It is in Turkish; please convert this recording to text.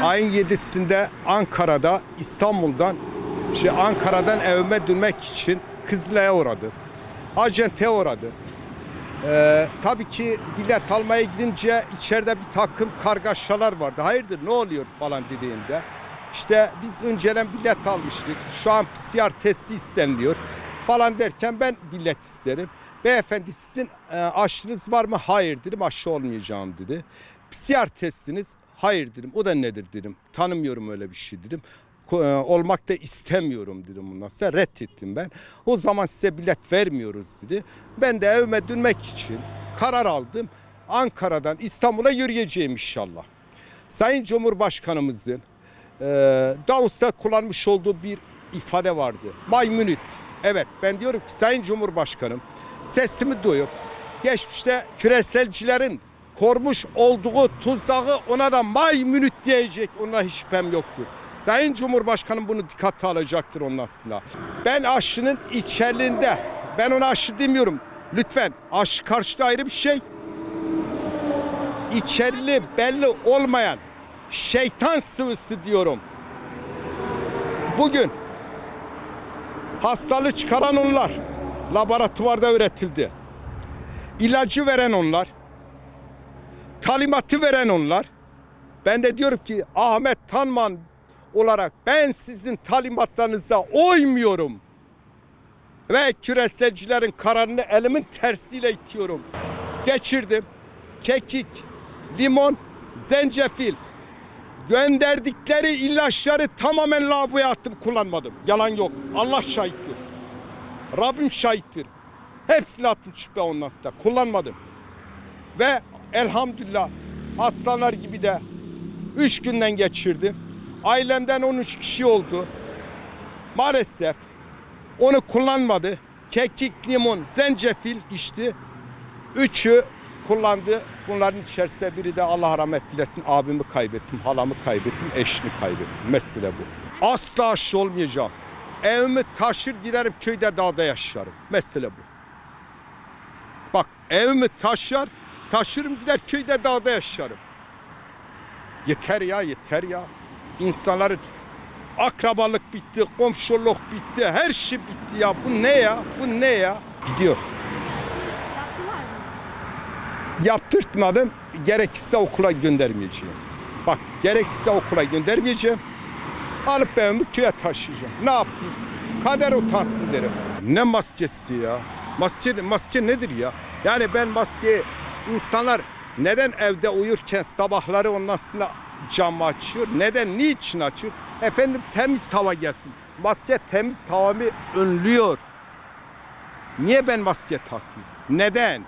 7'sinde Ankara'da İstanbul'dan şey Ankara'dan evime dönmek için Kızılay'a uğradım. Acente uğradım. Ee, tabii ki bilet almaya gidince içeride bir takım kargaşalar vardı. Hayırdır ne oluyor falan dediğinde. İşte biz önceden bilet almıştık. Şu an PCR testi isteniliyor falan derken ben bilet isterim. Beyefendi sizin e, aşınız var mı? Hayır dedim aşı olmayacağım dedi. PCR testiniz? Hayır dedim. O da nedir dedim. Tanımıyorum öyle bir şey dedim. E, Olmak da istemiyorum dedim bundan sonra. Reddettim ben. O zaman size bilet vermiyoruz dedi. Ben de evime dönmek için karar aldım. Ankara'dan İstanbul'a yürüyeceğim inşallah. Sayın Cumhurbaşkanımızın e, Davos'ta kullanmış olduğu bir ifade vardı. My minute. Evet ben diyorum ki Sayın Cumhurbaşkanım sesimi duyup geçmişte küreselcilerin kormuş olduğu tuzağı ona da my minute diyecek. Ona hiç şüphem yoktur. Sayın Cumhurbaşkanım bunu dikkate alacaktır onun aslında. Ben aşının içerliğinde ben ona aşı demiyorum. Lütfen aşı karşıtı ayrı bir şey içerili belli olmayan şeytan sıvısı diyorum. Bugün hastalığı çıkaran onlar. Laboratuvarda üretildi. İlacı veren onlar. Talimatı veren onlar. Ben de diyorum ki Ahmet Tanman olarak ben sizin talimatlarınıza uymuyorum. Ve küreselcilerin kararını elimin tersiyle itiyorum. Geçirdim kekik, limon, zencefil gönderdikleri ilaçları tamamen lavaboya attım kullanmadım. Yalan yok. Allah şahittir. Rabbim şahittir. Hepsini attım şüphe ondan sonra. Kullanmadım. Ve elhamdülillah aslanlar gibi de 3 günden geçirdim. Ailemden 13 kişi oldu. Maalesef onu kullanmadı. Kekik, limon, zencefil içti. Üçü kullandı. Bunların içerisinde biri de Allah rahmet dilesin abimi kaybettim, halamı kaybettim, eşini kaybettim. Mesele bu. Asla aşı olmayacağım. Evimi taşır giderim köyde dağda yaşarım. Mesele bu. Bak evimi taşır, taşırım gider köyde dağda yaşarım. Yeter ya yeter ya. İnsanların akrabalık bitti, komşuluk bitti, her şey bitti ya. Bu ne ya? Bu ne ya? Gidiyor. Yaptırtmadım. Gerekirse okula göndermeyeceğim. Bak gerekirse okula göndermeyeceğim. Alıp evimi köye taşıyacağım. Ne yapayım? Kader utansın derim. Ne maskesi ya? Maske, maske nedir ya? Yani ben maske insanlar neden evde uyurken sabahları ondan sonra cam açıyor? Neden? Niçin açıyor? Efendim temiz hava gelsin. Maske temiz havamı önlüyor. Niye ben maske takayım? Neden?